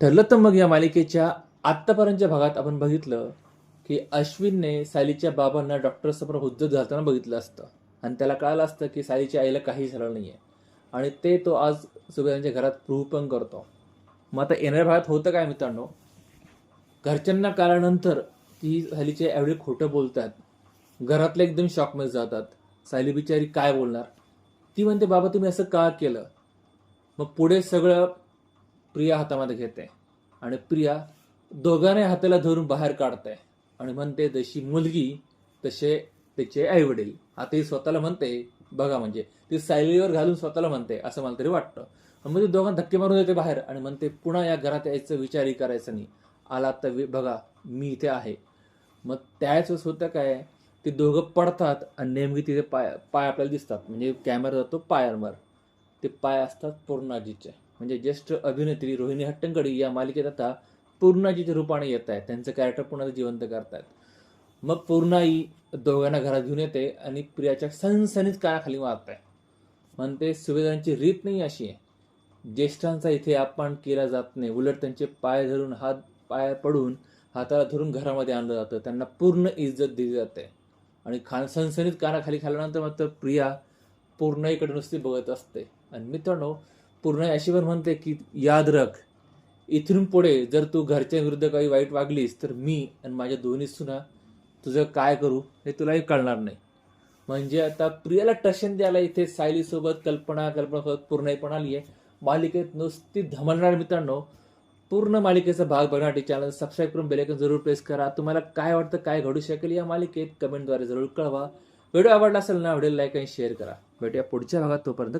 ठरलं तर मग या मालिकेच्या आत्तापर्यंतच्या भागात आपण बघितलं की अश्विनने सालीच्या बाबांना डॉक्टरसमोर हुज्जत घालताना बघितलं असतं. आणि त्याला कळालं असतं की सालीच्या आईला काही झालं नाही आहे आणि ते तो आज सुभेदांच्या घरात प्रूव्ह पण करतो. मग आता येणाऱ्या भागात होतं काय मित्रांनो? घरच्यांना कळल्यानंतर ती सालीचे एवढे खोटं बोलतात. घरातले एकदम शॉकमध्ये जातात. सायली बिचारी काय बोलणार? ती म्हणते बाबा तुम्ही असं का केलं? मग पुढे सगळं प्रिया हातामध्ये घेते आणि प्रिया दोघांनी हाताला धरून बाहेर काढते आणि म्हणते जशी मुलगी तसे त्याचे आई वडील आता ही स्वतःला म्हणते बघा म्हणजे ती सायलीवर घालून स्वतःला म्हणते असं मला तरी वाटतं. म्हणजे दोघांना धक्के मारून येते बाहेर आणि म्हणते पुन्हा या घरात यायचं विचारही करायचं नाही. आला तर वि- बघा मी इथे आहे. मग त्याच वेळेस होतं काय ते दोघं पडतात आणि नेमकी तिथे पाय पाय आपल्याला दिसतात. म्हणजे कॅमेरा जातो पायांवर. ते पाय असतात पूर्णाजीचे. म्हणजे ज्येष्ठ अभिनेत्री रोहिणी हट्टंगडी या मालिकेत आता पूर्णाजीच्या रूपाने येत आहेत. त्यांचं कॅरेक्टर पुन्हा जिवंत करतायत. मग पूर्णाई दोघांना घरात घेऊन येते आणि प्रियाच्या सनसनीत कानाखाली मारत आहे म्हणते सुभेदारांची रीत नाही अशी आहे. ज्येष्ठांचा इथे अपमान केला जात नाही. उलट त्यांचे पाय धरून हात पाय पडून हाताला धरून घरामध्ये आणलं जातं. त्यांना पूर्ण इज्जत दिली जाते. आणि खान सनसनीत कानाखाली खाल्यानंतर मात्र प्रिया पूर्णाईकडे नुसती बघत असते. आणि मित्रांनो पूर्ण अशी पण म्हणते की याद रख इथून पुढे जर तू घरच्या विरुद्ध काही वाईट वागलीस तर मी आणि माझ्या दोन्ही सुना तुझं काय करू हे तुलाही कळणार नाही. म्हणजे आता प्रियाला टशन द्यायला इथे सायलीसोबत कल्पना कल्पनासोबत पूर्ण पण आली आहे. मालिकेत नुसती धमलणार मित्रांनो. पूर्ण मालिकेचा भाग बघण्यासाठी चॅनल सबस्क्राईब करून बेलायकन जरूर प्रेस करा. तुम्हाला काय वाटतं काय घडू शकेल या मालिकेत? कमेंटद्वारे जरूर कळवा. व्हिडिओ आवडला असेल ना व्हिडिओ लाईक आणि शेअर करा. भेटूया पुढच्या भागात तोपर्यंत